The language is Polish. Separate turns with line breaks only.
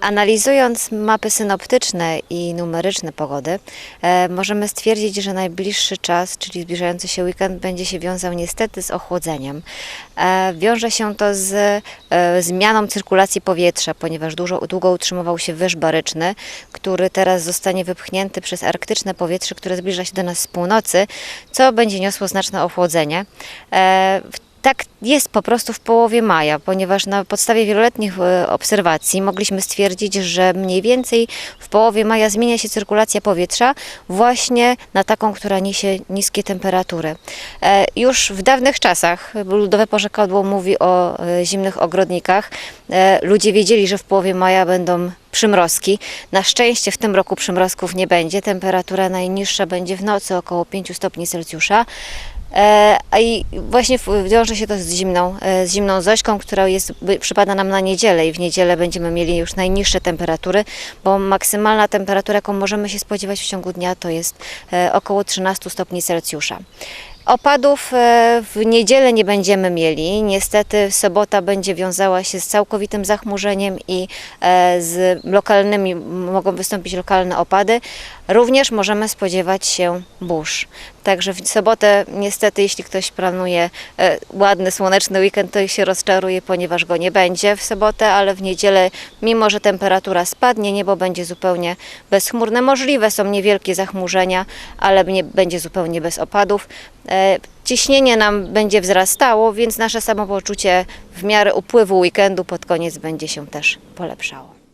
Analizując mapy synoptyczne i numeryczne pogody, e, możemy stwierdzić, że najbliższy czas, czyli zbliżający się weekend, będzie się wiązał niestety z ochłodzeniem. E, wiąże się to z e, zmianą cyrkulacji powietrza, ponieważ dużo, długo utrzymywał się wyż baryczny, który teraz zostanie wypchnięty przez arktyczne powietrze, które zbliża się do nas z północy, co będzie niosło znaczne ochłodzenie. W tak jest po prostu w połowie maja, ponieważ na podstawie wieloletnich e, obserwacji mogliśmy stwierdzić, że mniej więcej w połowie maja zmienia się cyrkulacja powietrza właśnie na taką, która niesie niskie temperatury. E, Już w dawnych czasach, ludowe porzekadło mówi o e, zimnych ogrodnikach, ludzie wiedzieli, że w połowie maja będą przymrozki. Na szczęście w tym roku przymrozków nie będzie. Temperatura najniższa będzie w nocy około 5 stopni Celsjusza. E, A i właśnie wiąże się to z zimną, e, z zimną Zośką, która jest, przypada nam na niedzielę i w niedzielę będziemy mieli już najniższe temperatury, bo maksymalna temperatura, jaką możemy się spodziewać w ciągu dnia, to jest e, około 13 stopni Celsjusza. Opadów w niedzielę nie będziemy mieli. Niestety sobota będzie wiązała się z całkowitym zachmurzeniem i z lokalnymi, mogą wystąpić lokalne opady. Również możemy spodziewać się burz. Także w sobotę niestety, jeśli ktoś planuje e, ładny, słoneczny weekend, to się rozczaruje, ponieważ go nie będzie w sobotę, ale w niedzielę, mimo że temperatura spadnie, niebo będzie zupełnie bezchmurne. Możliwe są niewielkie zachmurzenia, ale nie będzie zupełnie bez opadów. E, Ciśnienie nam będzie wzrastało, więc nasze samopoczucie w miarę upływu weekendu pod koniec będzie się też polepszało.